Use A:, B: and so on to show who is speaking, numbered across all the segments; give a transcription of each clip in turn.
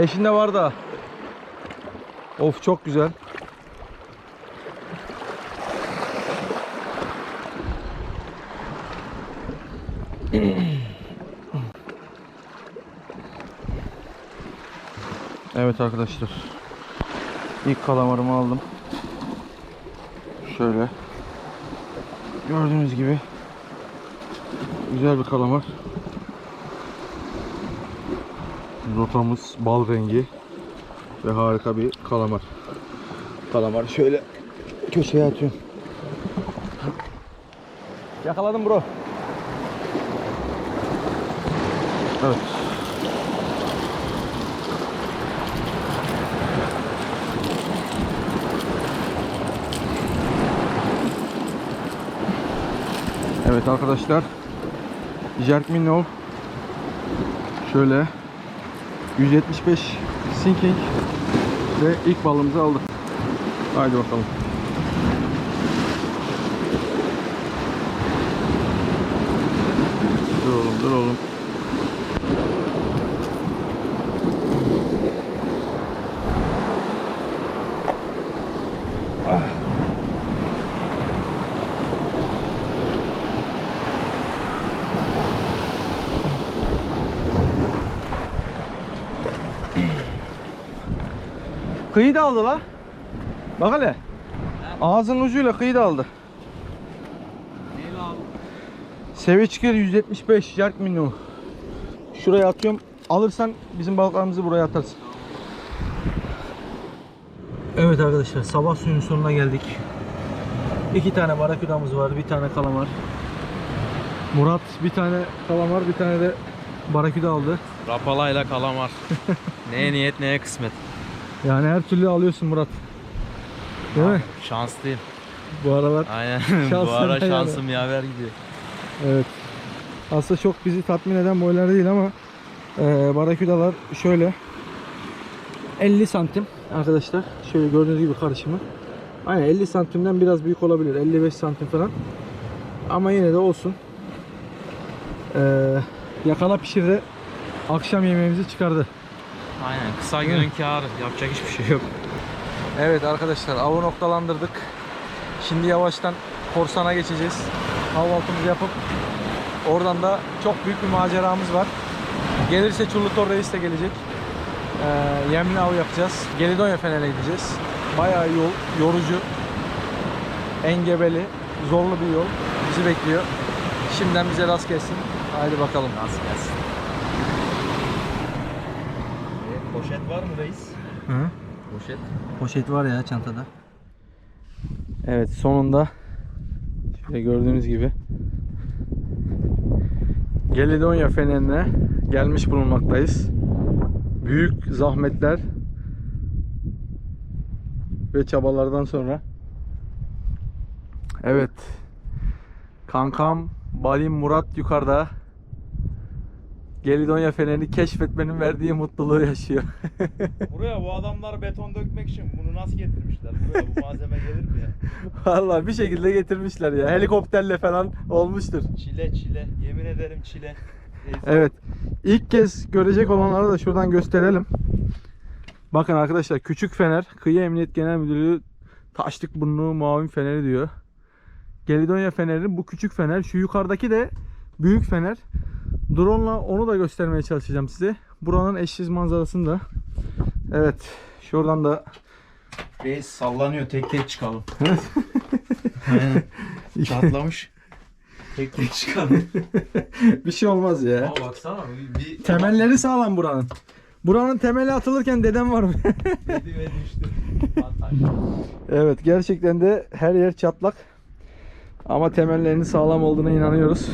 A: Peşinde var da. Of çok güzel. Evet arkadaşlar. İlk kalamarımı aldım. Şöyle. Gördüğünüz gibi güzel bir kalamar. Rotamız bal rengi ve harika bir kalamar. Kalamar şöyle köşeye atıyorum. Yakaladım bro. Evet. Evet arkadaşlar. Jerkminov şöyle 175 sinking ve ilk balımızı aldık. Haydi bakalım. Dur oğlum dur oğlum. Kıyı da aldı la. Bak hele. Ağzının ucuyla kıyı da aldı. Çıkıyor 175 jerk minimum. Şuraya atıyorum. Alırsan bizim balıklarımızı buraya atarsın. Evet arkadaşlar sabah suyunun sonuna geldik. İki tane barakudamız var, bir tane kalamar. Murat bir tane kalamar, bir tane de barakuda aldı.
B: Rapalayla kalamar. neye niyet neye kısmet.
A: Yani her türlü alıyorsun Murat. Değil mi?
B: Şanslıyım.
A: Bu aralar
B: Aynen. Bu ara
A: yani.
B: şansım yaver gidiyor.
A: Evet. Aslında çok bizi tatmin eden boylar değil ama e, barakudalar şöyle 50 santim arkadaşlar. Şöyle gördüğünüz gibi karışımı. Aynen 50 santimden biraz büyük olabilir. 55 santim falan. Ama yine de olsun. E, yakala pişirde akşam yemeğimizi çıkardı.
B: Aynen. Kısa günün kârı. Yapacak hiçbir şey yok.
A: Evet arkadaşlar avı noktalandırdık. Şimdi yavaştan korsana geçeceğiz. Kahvaltımızı yapıp oradan da çok büyük bir maceramız var. Gelirse Çullutor Reis de gelecek. Ee, yemli av yapacağız. Gelidonya Fener'e gideceğiz. Bayağı yol, yorucu, engebeli, zorlu bir yol bizi bekliyor. Şimdiden bize rast gelsin. Haydi bakalım.
B: Nasıl gelsin? Poşet var mı reis?
A: Hı?
B: Poşet.
A: Poşet var ya çantada. Evet sonunda şöyle gördüğünüz gibi Gelidonya Fener'ine gelmiş bulunmaktayız. Büyük zahmetler ve çabalardan sonra Evet Kankam Balim Murat yukarıda Gelidonya Fener'ini keşfetmenin verdiği mutluluğu yaşıyor.
B: Buraya bu adamlar beton dökmek için bunu nasıl getirmişler? Buraya bu malzeme gelir mi ya?
A: Vallahi bir şekilde getirmişler ya. Helikopterle falan olmuştur.
B: Çile çile. Yemin ederim çile.
A: Evet. İlk kez görecek olanlara da şuradan gösterelim. Bakın arkadaşlar küçük fener Kıyı Emniyet Genel Müdürlüğü taşlık burnu mavi feneri diyor. Gelidonya fenerinin bu küçük fener. Şu yukarıdaki de büyük fener. Drone'la onu da göstermeye çalışacağım size. Buranın eşsiz manzarasını da. Evet. Şuradan da
B: Reis sallanıyor tek tek çıkalım. Aynen. Çatlamış. Tek tek çıkalım.
A: bir şey olmaz ya.
B: Aa baksana bir
A: Temelleri sağlam buranın. Buranın temeli atılırken dedem var.
B: dedi ve düştü. Atak.
A: Evet gerçekten de her yer çatlak. Ama temellerinin sağlam olduğuna inanıyoruz.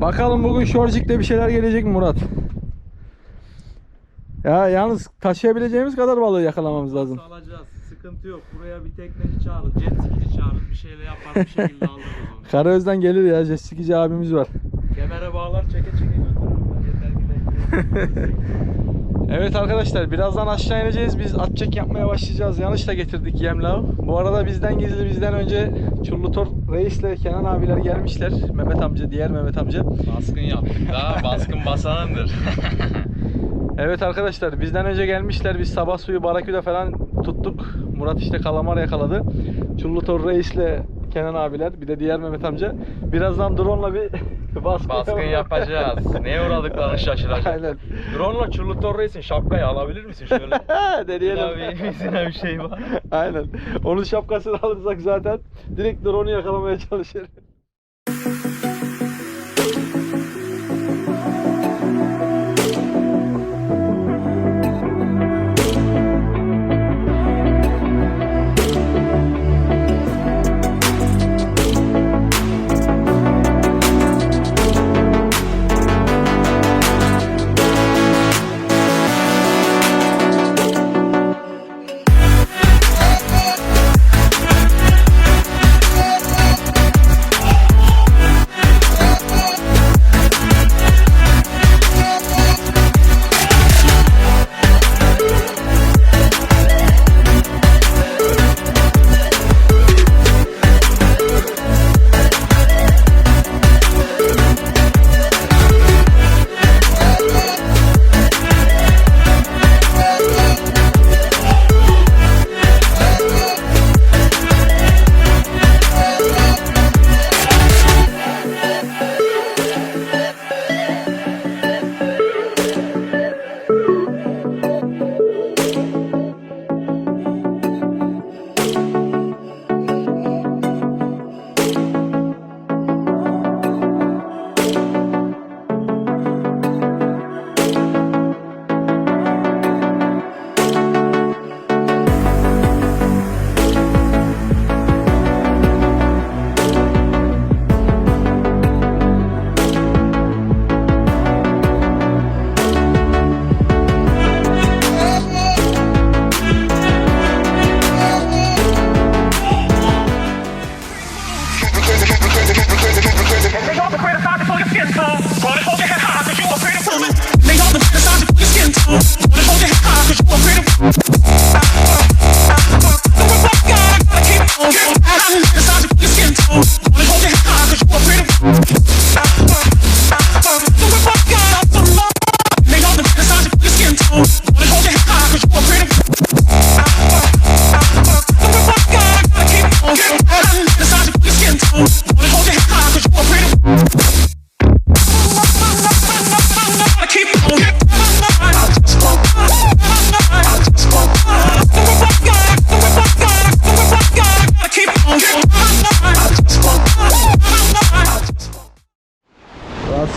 A: Bakalım bugün Şorcik'te bir şeyler gelecek mi Murat? Ya yalnız taşıyabileceğimiz kadar balığı yakalamamız lazım.
B: alacağız. Sıkıntı yok. Buraya bir tekneci çağırın, jet skici çağırın. Bir şeyle yapar bir şekilde alırız onu.
A: Karaöz'den gelir ya Jessikici abimiz var.
B: Kemere bağlar çeke çeke götürürüm. Yeter ki.
A: Evet arkadaşlar birazdan aşağı ineceğiz. Biz at çek yapmaya başlayacağız. Yanlış da getirdik yemlağı. Bu arada bizden gizli bizden önce Çullutor Reis'le Kenan abiler gelmişler. Mehmet amca, diğer Mehmet amca.
B: Baskın yaptık daha. Baskın basanındır.
A: Evet arkadaşlar bizden önce gelmişler. Biz sabah suyu baraküde falan tuttuk. Murat işte kalamar yakaladı. Çullutor Reis'le Kenan abiler bir de diğer Mehmet amca. Birazdan drone'la bir baskın,
B: Baskın yapacağız. Neye uğradıklarını şaşıracağız.
A: Aynen.
B: Drone'la Çullutor Reis'in şapkayı alabilir misin şöyle?
A: Deneyelim.
B: Abi bir şey var.
A: Aynen. Onun şapkasını alırsak zaten direkt drone'u yakalamaya çalışır.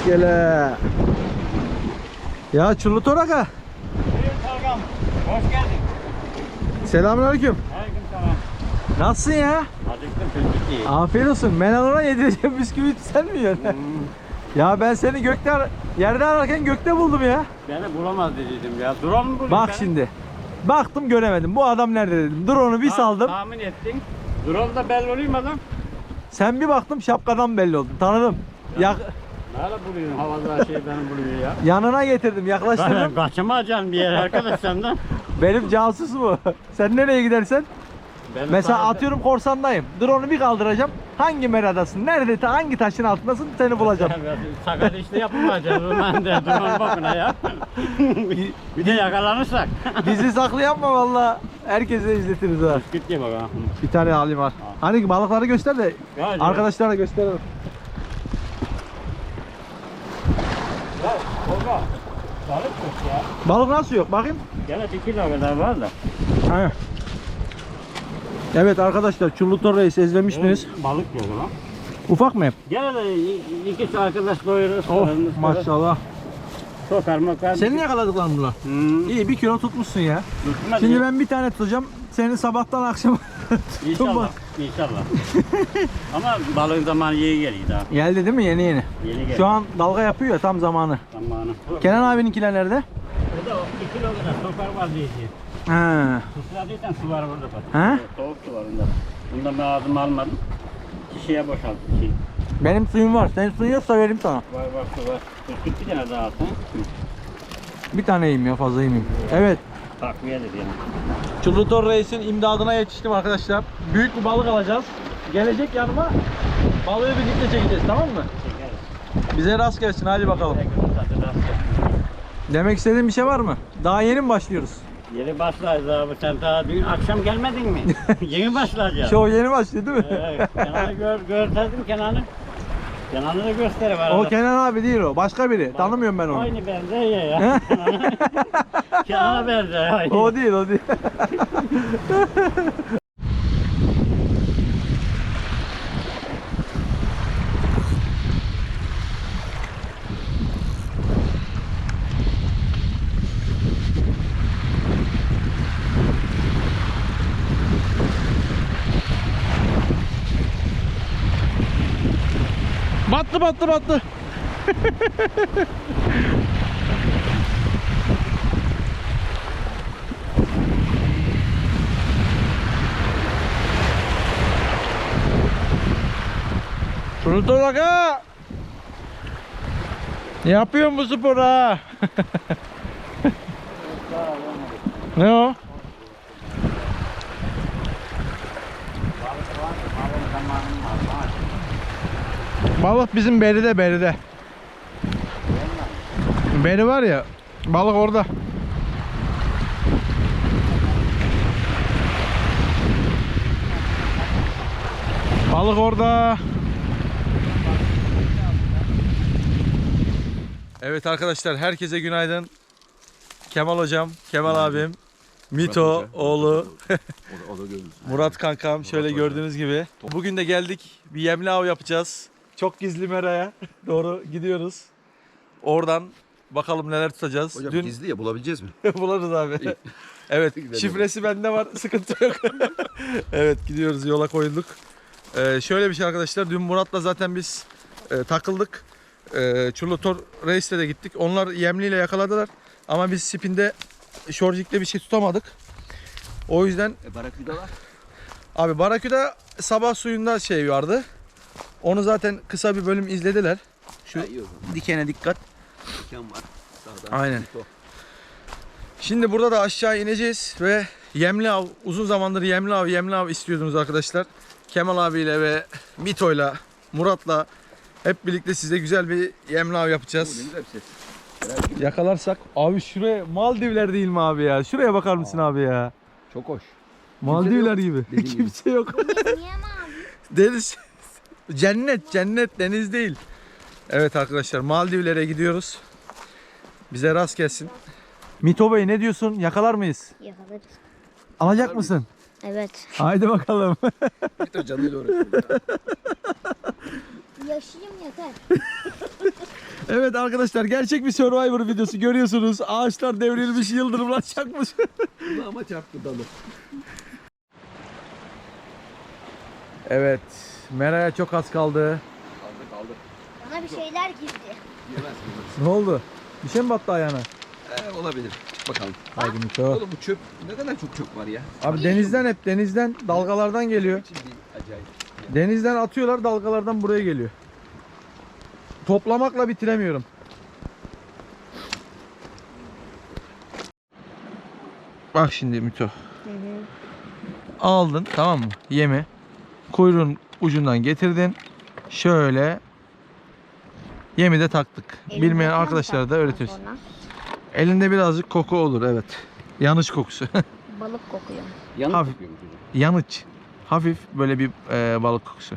A: Rastgele. Ya Çullutor Aga.
C: Hoş geldin.
A: Selamünaleyküm.
C: Aleyküm selam.
A: Nasılsın ya?
C: Acıktım çocuk iyi.
A: Afiyet olsun. Ben ona yedireceğim bisküvi sen mi yiyorsun? ya ben seni gökte ar- yerde ararken gökte buldum ya.
C: Beni bulamaz dediydim ya. Drone mu buldun
A: Bak
C: beni?
A: şimdi. Baktım göremedim. Bu adam nerede dedim. Drone'u bir
C: Ta-
A: saldım.
C: Tahmin ettin. Drone da belli olayım adam.
A: Sen bir baktım şapkadan belli oldun. Tanıdım. Ya,
C: Nerede buluyorsun havada şey beni buluyor ya.
A: yanına getirdim, yaklaştırdım.
C: kaçamayacaksın bir yere arkadaş senden.
A: Benim casus bu. Sen nereye gidersen.
C: Benim
A: Mesela
C: sahada-
A: atıyorum korsandayım. Drone'u bir kaldıracağım. Hangi meradasın? Nerede? ta- Hangi taşın altındasın? Seni bulacağım.
C: Sakat işte yapılmayacağız ben de drone bakına ya. bir de yakalanırsak.
A: Bizi saklayan mı valla? Herkese izletiriz ha.
C: Git ye bakalım.
A: Bir tane alayım var. Hani balıkları göster de arkadaşlara gösterelim.
C: Ya. Balık yok ya.
A: Balık nasıl yok? Bakayım.
C: Gene bir kilo kadar var da.
A: He. Evet arkadaşlar Çullutor Reis ezlemiştiniz.
C: Balık yok lan.
A: Ufak mı hep?
C: Gene de i- ikisi arkadaş doyururuz.
A: Oh maşallah.
C: Sokar makar.
A: Senin yakaladık lan bunlar.
C: Hmm.
A: İyi bir kilo tutmuşsun ya.
C: Tutmaz
A: Şimdi
C: ya.
A: ben bir tane tutacağım. Seni sabahtan akşam tuttum
C: İnşallah. İnşallah. Ama balığın zamanı iyi geliyor daha.
A: Geldi değil mi yeni yeni?
C: Yeni geldi.
A: Şu an dalga yapıyor ya tam zamanı.
C: Zamanı.
A: Kenan abininkiler nerede?
C: Burada o 2 kilo kadar sokar var diyeceğim.
A: He.
C: Sıçradıysan su var burada bak.
A: He?
C: Soğuk su var onda. Bundan ben ağzımı almadım. Şişeye boşalttım ki.
A: Benim suyum var. Senin suyun yoksa vereyim sana.
C: Var var su var. Tut bir tane daha atın.
A: Bir tane yiyeyim ya fazla yemeyeyim. Evet.
C: Takviyedir yani.
A: Çullutor Reis'in imdadına yetiştim arkadaşlar. Büyük bir balık alacağız. Gelecek yanıma. Balığı birlikte çekeceğiz tamam mı?
C: Çekeriz.
A: Bize rast gelsin hadi bakalım. Demek istediğin bir şey var mı? Daha yeni mi başlıyoruz?
C: Yeni başlayacağız abi. Sen daha dün akşam gelmedin mi? Yeni başlayacağız.
A: Şov yeni başlıyor değil mi?
C: Evet, Kenan'ı gör, gösterdim Kenan'ı. Kenan'ı da gösterim arada.
A: O Kenan abi değil o. Başka biri. Tanımıyorum ben onu.
C: Aynı benziyor ya. Kenan'a- benziyor. aynı.
A: O değil o değil. Battı battı battı. Şunu da bak ha. Spor ha? ne o? Balık bizim beride beride. Beri var ya balık orada. Balık orada. Evet arkadaşlar herkese günaydın. Kemal hocam, Kemal abim, Mito oğlu, Murat kankam şöyle gördüğünüz gibi. Bugün de geldik bir yemli av yapacağız. Çok gizli meraya doğru gidiyoruz. Oradan bakalım neler tutacağız.
D: Hocam
A: Dün
D: gizli ya bulabileceğiz mi?
A: bularız abi. evet şifresi bende var sıkıntı yok. evet gidiyoruz yola koyulduk. Ee, şöyle bir şey arkadaşlar dün Murat'la zaten biz e, takıldık. E, Çurlutor Reis'le de gittik. Onlar yemliyle yakaladılar. Ama biz spinde şorjikle bir şey tutamadık. O yüzden
D: E, Baraküda var.
A: abi Barakü'de sabah suyunda şey vardı. Onu zaten kısa bir bölüm izlediler. Şu
D: Ha, iyi o zaman.
A: dikene dikkat.
D: Diken var. Sağda.
A: Aynen. Şimdi burada da aşağı ineceğiz ve yemli av, uzun zamandır yemli av, yemli av istiyordunuz arkadaşlar. Kemal abiyle ve Mito'yla, Murat'la hep birlikte size güzel bir yemli av yapacağız.
D: güzel bir ses.
A: Yakalarsak abi şuraya Maldivler değil mi abi ya? Şuraya bakar mısın abi ya?
D: Çok hoş.
A: Maldivler gibi.
D: Dediğin gibi.
A: Kimse yok. Deniz cennet, cennet deniz değil. Evet arkadaşlar Maldivlere gidiyoruz. Bize rast gelsin. Mito Bey ne diyorsun? Yakalar mıyız?
E: Yakalarız.
A: Alacak mısın?
E: Evet.
A: Haydi bakalım.
D: Mito canıyla uğraşıyor.
E: Yaşayayım yeter.
A: evet arkadaşlar gerçek bir Survivor videosu görüyorsunuz. Ağaçlar devrilmiş, yıldırımlar çakmış.
D: Ama çarptı dalı.
A: evet, Mera'ya çok az kaldı.
D: Kaldı kaldı.
E: Bana bir şeyler girdi.
D: Yemez mi?
A: Ne oldu? Bir şey mi battı ayağına?
D: Ee, olabilir. Bakalım.
A: Haydi Mito.
D: Oğlum bu çöp ne kadar çok çöp var ya.
A: Abi denizden hep denizden dalgalardan geliyor.
D: Acayip.
A: Denizden atıyorlar dalgalardan buraya geliyor. Toplamakla bitiremiyorum. Bak şimdi Mito. Aldın tamam mı? Yemi. Kuyruğun ucundan getirdin. Şöyle yemi de taktık. Bilmeyen
E: Elimde
A: arkadaşlara da öğretiyoruz.
E: sonra
A: Elinde birazcık koku olur evet. Yanıç kokusu.
E: Balık kokuyor.
D: Yanık
A: Hafif.
D: kokuyormuş hocam.
A: Yanıç. Hafif böyle bir e, balık kokusu.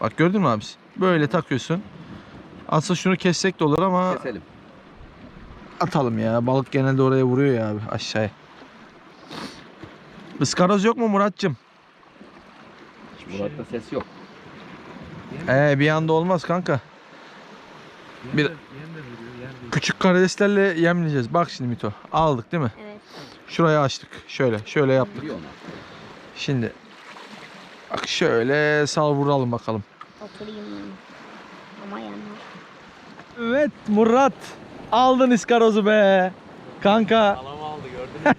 A: Bak gördün mü abisi? Böyle takıyorsun. Aslında şunu kessek de olur ama
D: Keselim.
A: atalım ya. Balık genelde oraya vuruyor ya abi aşağıya. Iskaroz yok mu Muratcığım?
D: Murat'ta ses yok.
A: Ee bir anda olmaz kanka. Bir küçük karideslerle yemleyeceğiz. Bak şimdi Mito. Aldık değil mi?
E: Evet.
A: Şurayı açtık. Şöyle, şöyle yaptık.
D: Biliyor.
A: Şimdi bak şöyle sal vuralım bakalım.
E: Oturayım. Ama yanlar.
A: Evet Murat. Aldın iskarozu be. Kanka.
B: Alamı aldı gördün mü?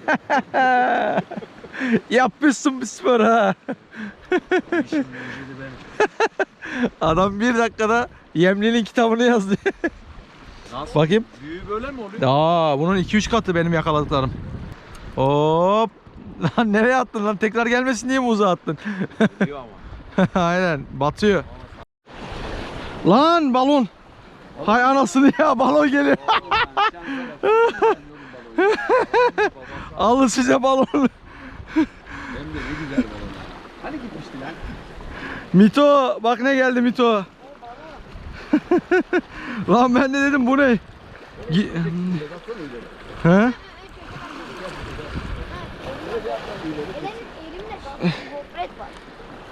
A: Yapmışsın bir spor ha. Adam bir dakikada Yemli'nin kitabını yazdı.
B: Nasıl?
A: Bakayım.
B: Büyüğü böyle mi oluyor?
A: Aa bunun 2-3 katı benim yakaladıklarım. Hop. Lan nereye attın lan? Tekrar gelmesin diye mi uzağa attın?
B: Ama.
A: Aynen batıyor. Lan balon. Hay anasını ya balon geliyor. Alın size balon.
D: Hem de ne güzel balon. Hani gitmişti lan?
A: Mito bak ne geldi Mito. Lan ben de dedim bu ne? He?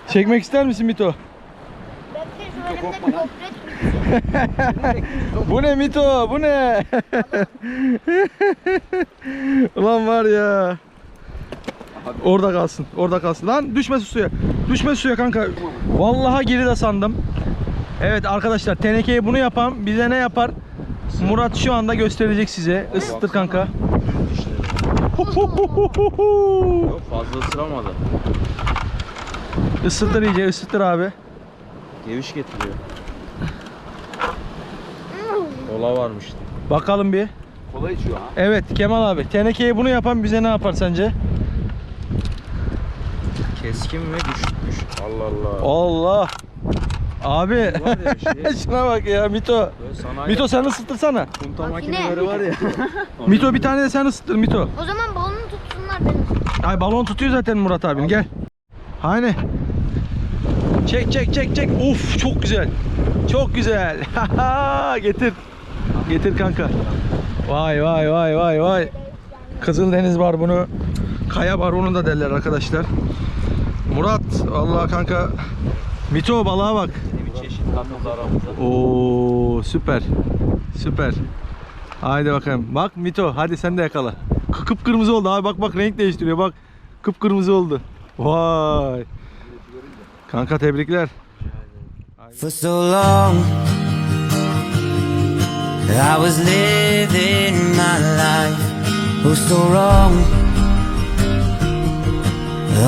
A: Çekmek ister misin Mito? Bu ne Mito? Bu ne? Ulan var ya. Orada kalsın. Orada kalsın. Lan düşme suya. Düşme suya kanka. Vallahi geri de sandım. Evet arkadaşlar tenekeye bunu yapan bize ne yapar? Murat şu anda gösterecek size. Isıtır kanka.
B: Yok fazla ısıramadı.
A: Isıtır iyice ısıtır abi.
B: Geviş getiriyor. Ola varmış.
A: Bakalım bir.
D: Kola içiyor ha.
A: Evet Kemal abi tenekeye bunu yapan bize ne yapar sence?
B: Keskin ve güçlükmüş. Allah Allah.
A: Allah. Abi
B: şey.
A: şuna bak ya Mito. Mito sen ısıtırsana.
B: punta
E: Makine.
B: makineleri var ya.
A: Mito bir tane de sen ısıtır Mito.
E: O zaman balonu tutsunlar benim.
A: Ay balon tutuyor zaten Murat abin gel. Hani. Çek çek çek çek. Uf çok güzel. Çok güzel. Getir. Getir kanka. Vay vay vay vay vay. Kızıldeniz var bunu. Kaya var onu da derler arkadaşlar. Murat Allah kanka. Mito balığa bak. Oo süper. Süper. Haydi bakalım. Bak Mito hadi sen de yakala. Kıpkırmızı oldu abi bak bak renk değiştiriyor bak. Kıpkırmızı oldu. Vay. Kanka tebrikler.
F: For so long, I was living my life. Oh, so wrong.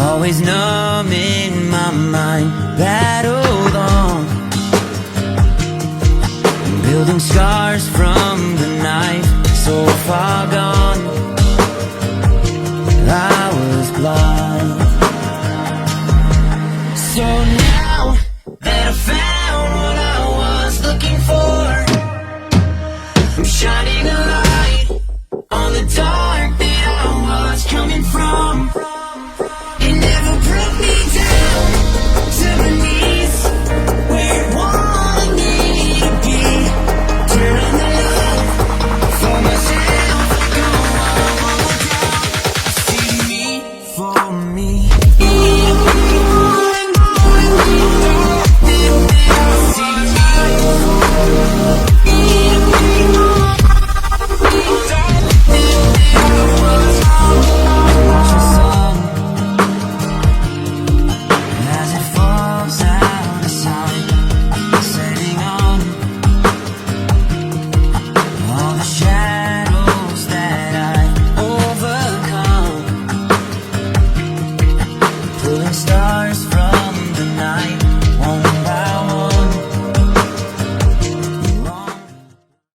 F: Always numb in my mind. Battled on. Building scars from the knife. So far gone. I was blind.